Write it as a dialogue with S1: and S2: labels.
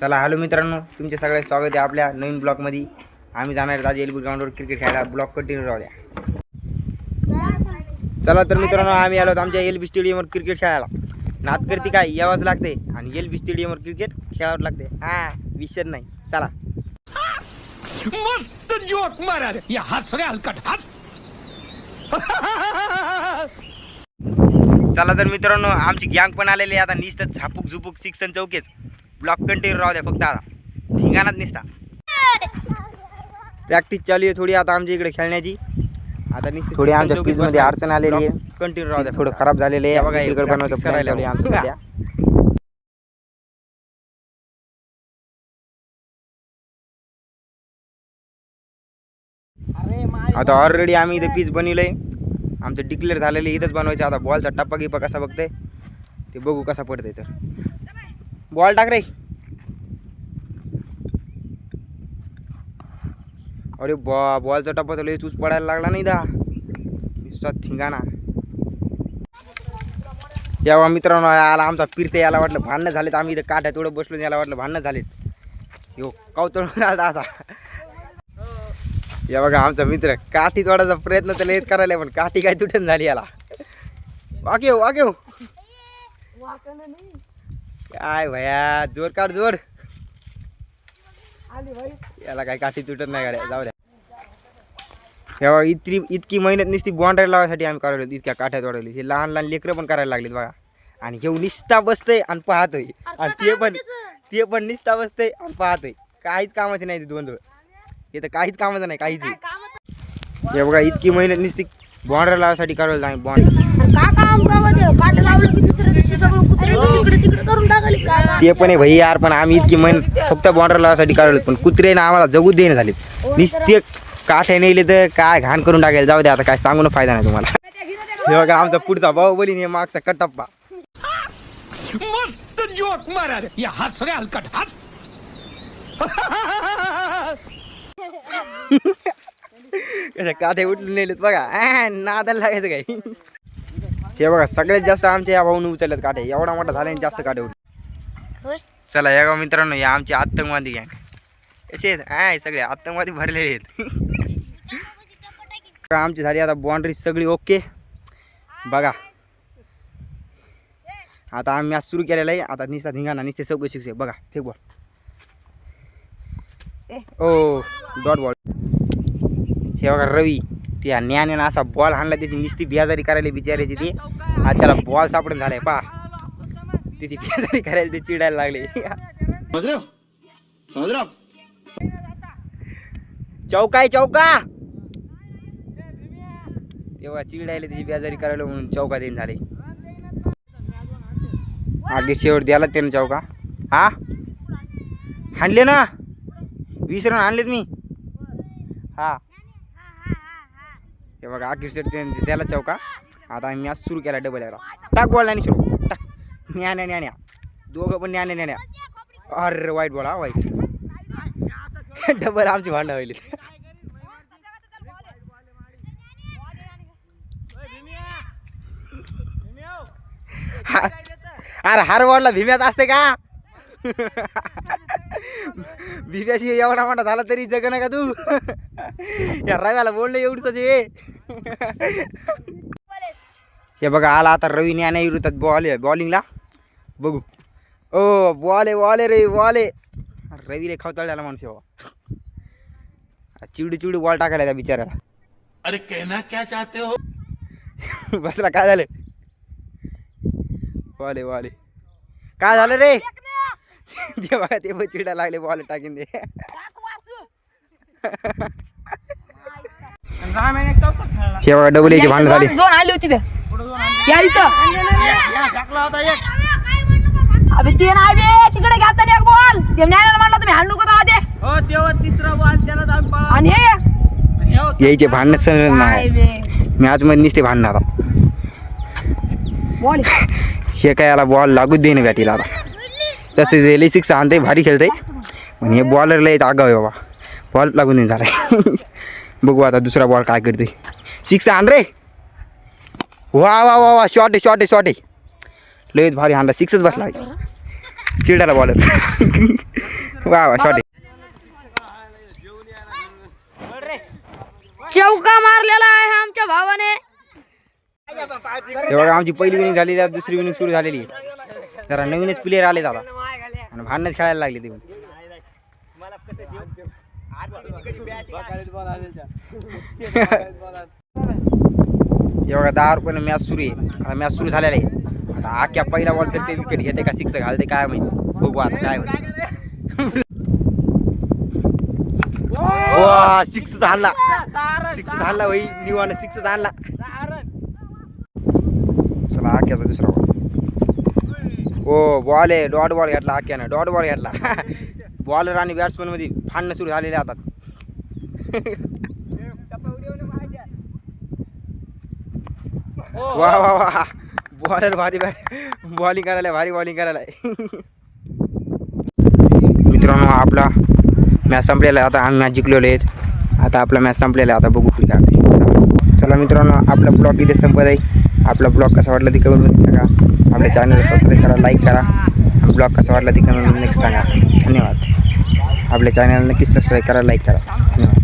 S1: चला हॅलो मित्रांनो. तुमचे सगळे स्वागत आहे आपल्या नवीन ब्लॉगमध्ये. आम्ही जाणार आहेत आज एलबी ग्राउंडवर क्रिकेट खेळायला. ब्लॉग कंटिन्यू राहू द्या. चला तर मित्रांनो आम्ही आलो आमच्या एल बी स्टेडियमवर क्रिकेट खेळायला. नात करते काय? यावंच लागते. आणि एल बी स्टेडियमवर क्रिकेट खेळावं लागते. हा विषय नाही. चला.
S2: मस्त जोक मारा या हस रे हलकट. हस
S1: चला तर मित्रांनो आमची गँग पण आलेली आता निसतं झापूक झुपूक सिक्सन चौकेच. ब्लॉक कंटिन्यू राहू द्या फक्त आता. ठिंगाणाच निसता. प्रॅक्टिस चालू आहे थोडी आता आमच्या इकडे खेळण्याची. आता निसती थोडी आमच्या मध्ये अडचण आलेली आहे. कंटिन्यू राहू द्या थोडं खराब झालेलं आहे. बघा इकडे बनवायचं plan चालू आहे आमचं सध्या. आता ऑलरेडी आम्ही इथे पीच बनवलंय. आमचं डिक्लेअर झालेलं इथंच बनवायचं आता बॉलचा टप्पा गिप्पा कसा बघतंय? ते बघू कसा पडतंय तर. बॉल टाक रे. अरे बॉ बॉलचा टप्पा तर लय पडायला लागला नाही दा विश्वास थिंगाणा. जेव्हा मित्रांनो आला आमचा फिरते याला वाटलं भांडणं झालेत. आम्ही इथं काठ्या थोडं बसलो याला वाटलं भांडणं झालेत. यो कौतळ असा. या बघा आमचा मित्र काठी तोडायचा प्रयत्न तर लयच करायला पण काठी काय तुटून झाली याला. वागेव वागेव काय भया जोर काढ जोर. याला काय काठी तुटत नाही गाड्या जाऊ द्या. हे बघा इतकी इतकी मेहनत नुसती बाउंड्री लावायसाठी आम्ही करायलो इतक्या काठ्या तोडवली हे लहान लहान लेकरं पण करायला लागलीत बघा. आणि हे निस्ता बसतंय आणि पाहतोय. आणि ते पण ते पण निस्ता बसतंय आणि पाहतोय. काहीच कामाचे नाही ते दोन दोन. हे तर काहीच कामाचं नाही काहीच हे बघा इतकी मेहनत नुसती बाउंड्री लावायसाठी करायला आम्ही बाउंड्री
S3: सगळं तिकडे तिकडे करून टाकली.
S1: ते पण आहे भाई यार पण आम्ही इतकी मेहनत फक्त बाउंड्री लावायसाठी करायलो पण कुत्रे ना आम्हाला जगू देणे झाले नुसते काठे नेले तर काय घाण करून टाकायला? जाऊ दे आता काय सांगून फायदा नाही तुम्हाला. हे बघा आमचा पुढचा बाहुबली आणि हे मागचा कटप्पा.
S2: मस्त जोक मारा रे. या हस रे हलकट हस
S1: कशा काठे उठून नेलेत बघा. नादाला लागायचं काय हे बघा सगळ्यात जास्त आमच्या या भाऊने उचललेत काठे एवढा मोठा झाला जास्त काठे उठले चला या गाव मित्रांनो या आमचे आतंकवादी गँग. कसे आहेत? आय सगळे आतंकवादी भरलेले आहेत. आमची झाली आता बाउंड्री सगळी ओके बघा. आता आम्ही आज सुरू केलेलं आहे. आता निस्ता धिंगाणा निस्ते सगळे शिक्षक बघा फेक बॉल ओ डॉट बॉल हे बघा रवी. त्या न्याने असा बॉल हाणला त्याची निस्ती बिहाजारी करायला बिचारायची ती. आणि त्याला बॉल सापडून झालाय पा त्याची बिहाजारी करायला ते चिडायला लागले.
S4: आप
S1: चौका आहे चौका! तेव्हा चिडायला त्याची बेजारी करायला म्हणून चौका देईन झाले. आगे शेवट द्याला त्यानं चौका. हा? हाणले ना? वीस रन आणलेत मी. हा. हे बघा अखेर सेट त्याला चौका आता आम्ही आज सुरू केला डबल याला टाक बॉल नाही सुरू. टाक. न्या न्या न्या दोघं पण न्या न्या न्या अरे वाईट बॉल हा वाईट. डबल आमची भांड व्हायली. अरे हर वॉर्डला भीम्याच असते का? भीम्याशी एवढा मोठा झाला तरी जग का तू? या रव्याला बोललं एवढंच हे हे बघा आला आता रवी न्याने विरुद्धात बॉल बॉलिंगला बघू. ओ बॉल आहे बॉल आहे रे बॉल आहे. रवी रे खवताळल्याला माणूस आहे बाबा. चिवडी चिवडी बॉल टाकायला त्या बिचाऱ्याला.
S2: अरे कहना क्या चाहते हो?
S1: बसला काय झालं? बॉल आहे बॉल आहे. काय झालं रे? ते बघा ते पण चिडा लागले बॉल टाकीन दे हे बघा डबल याची भांडण झाली.
S3: दोन आली होती ते. या इथं. अबे ते नाही बे. तिकडे घ्या एक बॉल ते न्यायाला म्हणलं तुम्ही हाणू का ते.
S5: हो तेव्हा तिसरा बॉल त्याला
S3: आणि हे?
S1: यायचे भांडण सण नाही.
S3: बे.
S1: मॅच मध्ये निसते भांडणार.
S3: बॉल
S1: हे काय याला बॉल लागूच देणे बॅटीला आता? तसे जे लई सिक्स आणते भारी खेळते. पण हे बॉलर लय आगाव आहे बाबा. बॉल लागून नाही झाला बघू आता दुसरा बॉल काय करते. सिक्स आण रे. वा वा वा वा शॉट आहे शॉट आहे शॉट आहे. लयच भारी हाणला सिक्सच बसला. चिडायला बॉलर वा वा शॉट
S3: चौका मारलेला आहे आमच्या भावाने.
S1: बघा आमची पहिली विनिंग झालेली आहे दुसरी विनिंग सुरू झालेली आहे. जरा नवीनच प्लेअर आले आता आणि भांडणच खेळायला लागले ते बघा दहा रुपयानं मॅच सुरू आहे. आता मॅच सुरू झालेला आहे. आता आख्या पहिला बॉल फेकते विकेट घेते का सिक्स घालते काय माहिती. बघू आता काय. वा सिक्स झाला सिक्स झाला भाई. निवान सिक्स झाला चला आख्याचा दुसरा बॉल हो बॉल आहे. डॉट बॉल घेतला आख्यानं डॉट बॉल घेतला. बॉलर आणि बॅट्समनमध्ये भांडणं सुरू झालेले आता. वा वा वा. बॉलर भारी बॅट बॉलिंग करायला भारी बॉलिंग करायला. मित्रांनो आपला मॅच संपलेला आहे. आता आम्ही मॅच जिंकलेलो आहेत. आता आपला मॅच संपलेला आहे. आता बघू पुढे चला मित्रांनो आपला ब्लॉग इथे संपत आहे. आपला ब्लॉग कसा वाटला ते कमेंटमध्ये सांगा. आपल्या चॅनलला सबस्क्राईब करा लाईक करा. आणि ब्लॉग कसा वाटला ती कमेंटमध्ये नक्की सांगा. धन्यवाद. आपल्या चॅनलला नक्कीच सबस्क्राईब करा लाईक करा. धन्यवाद.